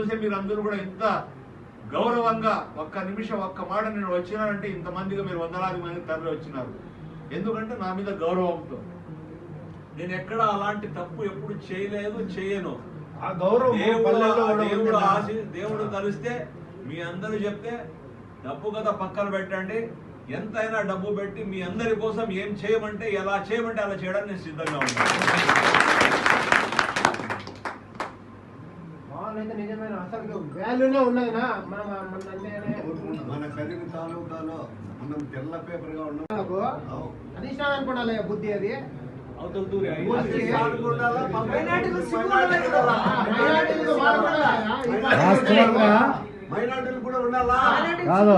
చూసే మీరు అందరూ కూడా ఇంత గౌరవంగా ఒక్క నిమిషం ఒక్క మాట నేను వచ్చినానంటే ఇంతమందిగా మీరు వందలాది మంది తరలి వచ్చినారు. ఎందుకంటే నా మీద గౌరవంతో. నేను ఎక్కడ అలాంటి తప్పు ఎప్పుడు చేయలేదు చేయను. ఆ గౌరవం దేవుడు. ఆశీ కలిస్తే మీ అందరూ చెప్తే డబ్బు కదా పక్కన పెట్టండి. ఎంతైనా డబ్బు పెట్టి మీ అందరి కోసం ఏం చేయమంటే ఎలా చేయమంటే అలా చేయడానికి నేను సిద్ధంగా ఉన్నాను. వాల్యూనే ఉన్నదినా మన మన అంటేనే మన కదిరి తాలూకాలో మనం తెల్ల పేపర్గా ఉన్నాం. నాకు అధిష్టానం అనుకోవాలి బుద్ధి అది. వాస్తవంగా కాదు.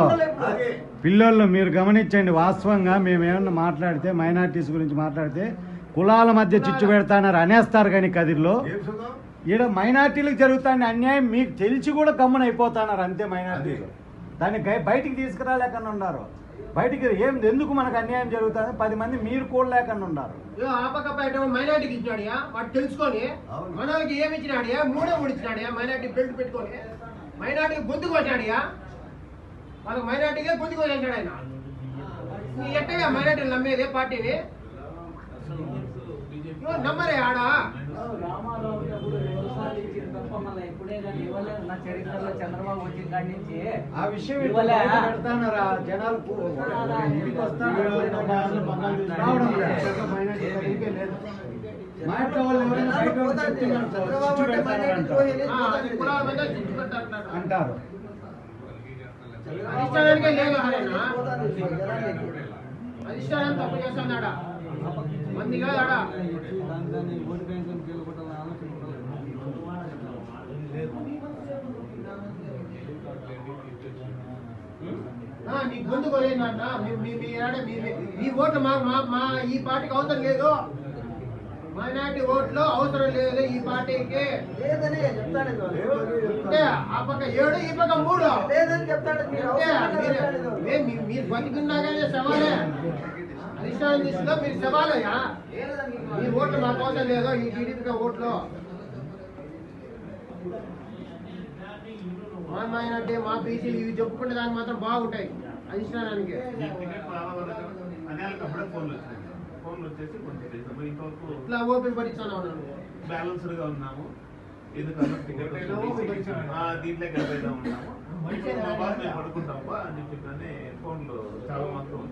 పిల్లోళ్ళు మీరు గమనించండి వాస్తవంగా మేము ఏమన్నా మాట్లాడితే మైనార్టీస్ గురించి మాట్లాడితే కులాల మధ్య చిచ్చు పెడతానని అనేస్తారు కానీ కదిరిలో. ఈడ మైనార్టీలకు జరుగుతాండి అన్యాయం మీకు తెలిసి కూడా గమ్మున అయిపోతున్నారు అంతే మైనార్టీలు. దాన్ని బయటికి తీసుకురాలేకన్నా ఉన్నారు. బయటికి ఏం ఎందుకు మనకు అన్యాయం జరుగుతుంది? పది మంది మీరు కూడా లేకుండా ఉన్నారు మైనార్టీకి ఇచ్చినాడియా వాడు తెలుసుకొని. మనోళ్ళకి ఏమి ఇచ్చినాడియా మూడే మూడు ఇచ్చినాడియా మైనార్టీ బెల్ట్ పెట్టుకొని మైనార్టీకి గొంతుకు వచ్చాడియా వాళ్ళకి మైనార్టీకే గొంతుకు వచ్చాడు ఆయన. ఎట్టగా మైనార్టీలు నమ్మేది పార్టీని? నమ్మరే ఆడ? తప్ప కానీ ఇవ్వలేదు నా చరిత్రలో చంద్రబాబు వచ్చిన కాడి నుంచి. ఆ విషయం ఇవ్వలే. పెడతానరా? జనాలు ఇంటికి వస్తారు? రావడం లేదు. మా ఇంట్లో వాళ్ళు ఎవరైనా బయట వాళ్ళు చెప్తున్నారు సార్, చిచ్చు పెడతారు అంటారు. ఆ, అది కులాల మీద చిచ్చు పెట్టారు అంటారు అధిష్టానానికే లేదు హరేనా అధిష్టానం తప్పు చేస్తున్నాడా మంది కాదు ఆడ ఆ, నీ గొంతు కొలేనన్నా మీ ఓట్లు మా మా ఈ పార్టీకి అవసరం లేదు. మైనార్టీ ఓట్లు అవసరం లేదు ఈ పార్టీకి. లేదని చెప్తాడు అంటే ఆ పక్క ఏడు ఈ పక్క మూడు. లేదని చెప్తాడు మీరు. అవసరం బతికున్నాగానే సవాలే. అధిష్టానం దిశలో మీరు సవాలయ్యా. మీ ఓట్లు మా కోసం లేదు ఈ టీడీపీ ఓట్లు. మా మైనార్టీ మా బీసీలు ఇవి చెప్పుకుంటే దానికి మాత్రం బాగుంటాయి. అధిష్టానానికి ఇట్లా పడిస్తాను ఉన్నాను బ్యాలెన్స్డ్గా ఉన్నాము. ఎందుకంటే టికెట్ ఆ, దీంట్లో ఉన్నాము. మేము పడుకుంటాం అని చెప్పి ఫోన్లు చాలా మాత్రం